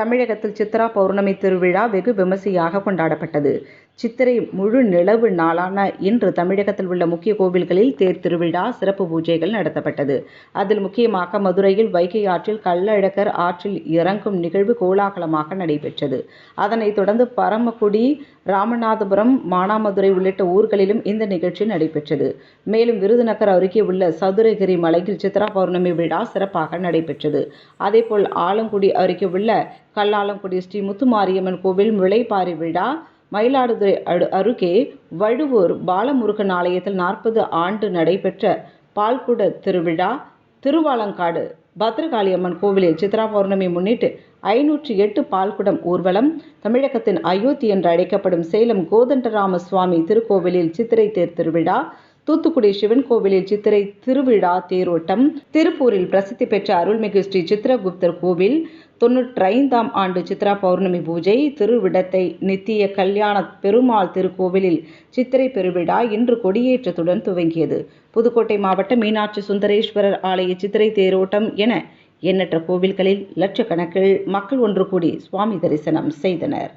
தமிழகத்தில் சித்ரா பௌர்ணமி திருவிழா வெகு விமர்சையாக கொண்டாடப்பட்டது. சித்திரை முழு நிலவு நாளான இன்று தமிழகத்தில் உள்ள முக்கிய கோவில்களில் தேர் திருவிழா சிறப்பு பூஜைகள் நடத்தப்பட்டது. அதில் முக்கியமாக மதுரையில் வைகை ஆற்றில் கள்ளழகர் ஆற்றில் இறங்கும் நிகழ்வு கோலாகலமாக நடைபெற்றது. அதனைத் தொடர்ந்து பரமக்குடி ராமநாதபுரம் மானாமதுரை உள்ளிட்ட ஊர்களிலும் இந்த நிகழ்ச்சி நடைபெற்றது. மேலும் விருதுநகர் அருகே உள்ள சதுரகிரி மலையில் சித்ரா பௌர்ணமி விழா சிறப்பாக நடைபெற்றது. அதேபோல் ஆலங்குடி அருகே உள்ள கல்லாலங்குடி ஸ்ரீ முத்துமாரியம்மன் கோவில் முளைப்பாரி விழா மயிலாடுதுறை அடு அருகே வழுவூர் பாலமுருகன் ஆலயத்தில் நாற்பது ஆண்டு நடைபெற்ற பால்குட திருவிழா திருவாலங்காடு பத்ரகாளியம்மன் கோவிலில் சித்ரா பௌர்ணமி முன்னிட்டு ஐநூற்றி எட்டு பால்குடம் ஊர்வலம் தமிழகத்தின் அயோத்தி என்று அழைக்கப்படும் சேலம் கோதண்டராம சுவாமி திருக்கோவிலில் சித்திரை தேர் திருவிழா தூத்துக்குடி சிவன் கோவிலில் சித்திரை திருவிழா தேரோட்டம் திருப்பூரில் பிரசித்தி பெற்ற அருள்மிகு ஸ்ரீ சித்திரகுப்தர் கோவில் தொன்னூற்றைந்தாம் ஆண்டு சித்ரா பௌர்ணமி பூஜை திருவிடத்தை நித்திய கல்யாண பெருமாள் திருக்கோவிலில் சித்திரை பெருவிழா இன்று கொடியேற்றத்துடன் துவங்கியது. புதுக்கோட்டை மாவட்ட மீனாட்சி சுந்தரேஸ்வரர் ஆலய சித்திரை தேரோட்டம் என எண்ணற்ற கோவில்களில் லட்சக்கணக்கில் மக்கள் ஒன்று கூடி சுவாமி தரிசனம் செய்தனர்.